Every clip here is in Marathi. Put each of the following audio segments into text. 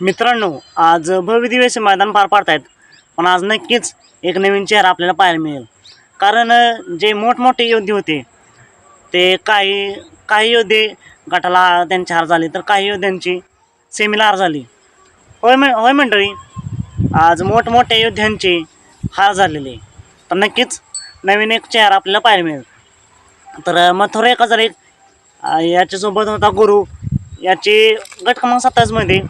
मित्रांनो आज भव्य दिवस मैदान पार पाडतायत पण आज नक्कीच एक नवीन चेहरा आपल्याला पाहायला मिळेल. कारण जे मोठमोठे योद्धे होते ते काही काही योद्धे गटाला त्यांची हार झाली तर काही योद्ध्यांची सेमीला हार झाली. होय म होय मंडळी आज मोठमोठ्या योद्ध्यांची हार झालेली. तर नक्कीच नवीन एक चेहरा आपल्याला पाहायला मिळेल. तर मथुरा एक हजार एक याच्यासोबत होता गुरु. याची गट क्रमांक सत्तावीसमध्ये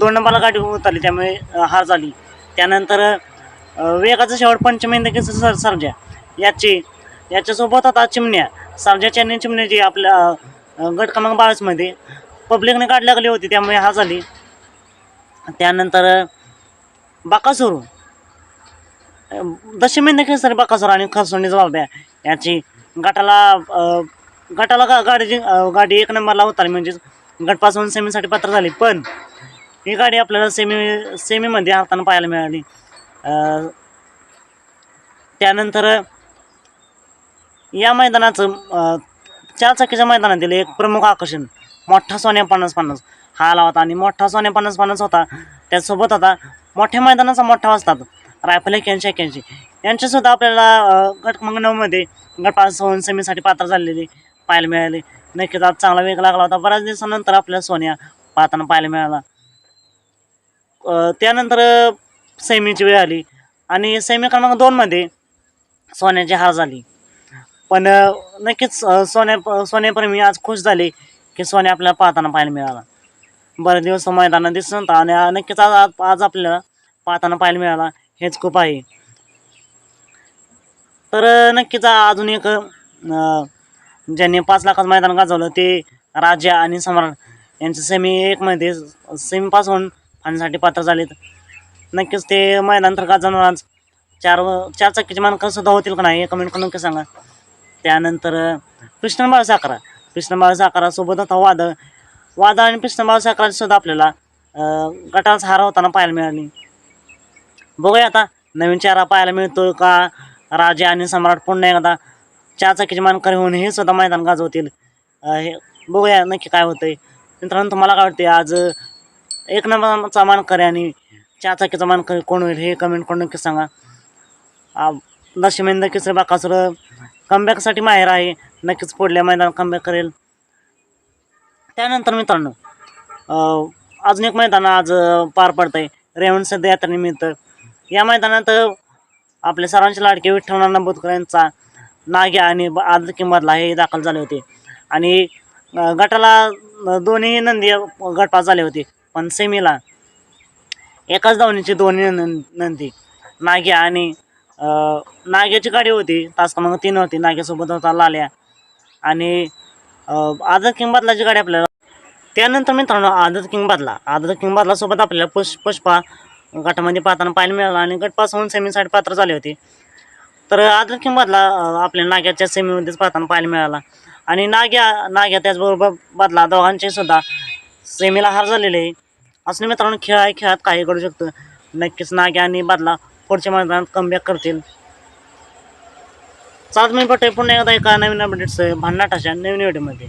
दोन नंबरला गाडी उतरली त्यामुळे हार झाली. त्यानंतर वेगाचा वेगाचं शेवट पंचमेंदकीचं सर सर्जा. याची याच्यासोबत होता चिमण्या. सर्जाची आणि चिमण्याची आपल्या गट क्रमांक बावीसमध्ये पब्लिकने गाडी लागली होती त्यामुळे हार झाली. त्यानंतर अ, बाकासुरू दशमेंद केसरी बाकासुर आणि खरसोंडीचा बाब्या याची गटाला गटाला गा गाडीची गाडी एक नंबरला उतरली म्हणजेच गटपासून सेमीसाठी पात्र झाली. पण ही गाडी आपल्याला सेमी सेमीमध्ये हातानं पाहायला मिळाली. त्यानंतर या मैदानाचं चार चाकीच्या मैदानातील एक प्रमुख आकर्षण मोठा सोन्या पन्नास पन्नास. हा आला होता आणि मोठा सोन्या पन्नास पन्नास होता. त्याचसोबत होता मोठ्या मैदानाचा मोठा असतात रायफल एक्क्याऐंशी एक्क्याऐंशी. यांच्यासुद्धा आपल्याला गटमंगणमध्ये गटपास होऊन सेमीसाठी पात्र झालेले पाहायला मिळाले. नक्कीच आज चांगला वेग लागला होता. बऱ्याच दिवसानंतर आपल्याला सोन्या पाहताना पाहायला मिळाला. त्यानंतर सैमीची वेळ आली. आणि सैमी क्रमांक दोनमध्ये सोन्याची हार झाली. पण नक्कीच अ, सोन्या सोन्याप्रेमी आज खुश झाले की सोन्या आपल्याला पाहताना पाहायला मिळाला. बरेच दिवस मैदानात दिसत नव्हता आणि नक्कीच आज आज- आज आपल्याला पाहताना पाहायला मिळाला. हेच खूप आहे. तर नक्कीच अजून एक ज्यांनी पाच लाखाचं मैदान गाजवलं ते राजा आणि सम्राट यांचं सेमी एकमध्ये सेमीपासून पास पात्र झालेत. नक्कीच ते मैदानंतर तर आज? चार व चार चाकीचे मानकं सुद्धा होतील का नाही? कमेंट करून नक्की सांगा. त्यानंतर कृष्णबाळ साखरा. कृष्णबाळ साखरासोबत होता वादळ. वादळ आणि कृष्णबाळ साखराची सुद्धा आपल्याला गटाला गटाचा हार होताना पाहायला मिळाली. बघूया आता नवीन चेहरा पाहायला मिळतो का? राजे आणि सम्राट पुन्हा एकदा चार चाकीचे मानकरी होऊन हे सुद्धा मैदान गाजवतील. हे बघूया नक्की काय होतंय. मित्रांनो तुम्हाला काय वाटते आज एक नंबरचा मानकरी आणि चार चाकीचा मानकरी कोण होईल हे कमेंट करून नक्की सांगा. आ, दशमेंद किसरे बाकासुर कमबॅकसाठी माहेर आहे. नक्कीच पुढल्या मैदानात कमबॅक करेल. त्यानंतर मित्रांनो अजून एक मैदान आज पार पडतं आहे रेवण सध्या यात्रेनिमित्त. या मैदानात आपल्या आपले सर्वांचे लाडके विठ्ठल बोधकर यांचा नाग्या आणि आदर किंमतला हे दाखल झाले होते. आणि गटाला दोन्ही नंदी गटपास झाले होते. पण सेमीला एकाच धावण्याची दोन्ही नंदी. नाग्या आणि नाग्याची गाडी होती. तास क्रमांक तीन होती. नाग्यासोबत होता लाल्या. आणि आझाद किंग बदलाची गाडी आपल्याला त्यानंतर मित्रांनो आदत किंग बदला. आदत किंग बदलासोबत आपल्याला पुष पुष्पा गटामध्ये पाहताना पाहायला मिळाला आणि गटपासून होऊन सेमीसाठी पात्र झाले होते. तर आझाद किंग बदला आपल्या नाग्याच्या सेमीमध्येच पाहताना पाहायला मिळाला. आणि नाग्या नाग्या त्याचबरोबर बदला. दोघांचे सुद्धा सेमीला हार झालेले आहे. असं मित्रांनो खेळ आहे खेळात काही करू शकतं. नक्कीच नागे आणि बदला पुढच्या मैदानात कमबॅक करतील. चालत मी पटे पुन्हा एकदा एका नवीन अपडेट्स भांडणाटाच्या नवीन व्हिडिओमध्ये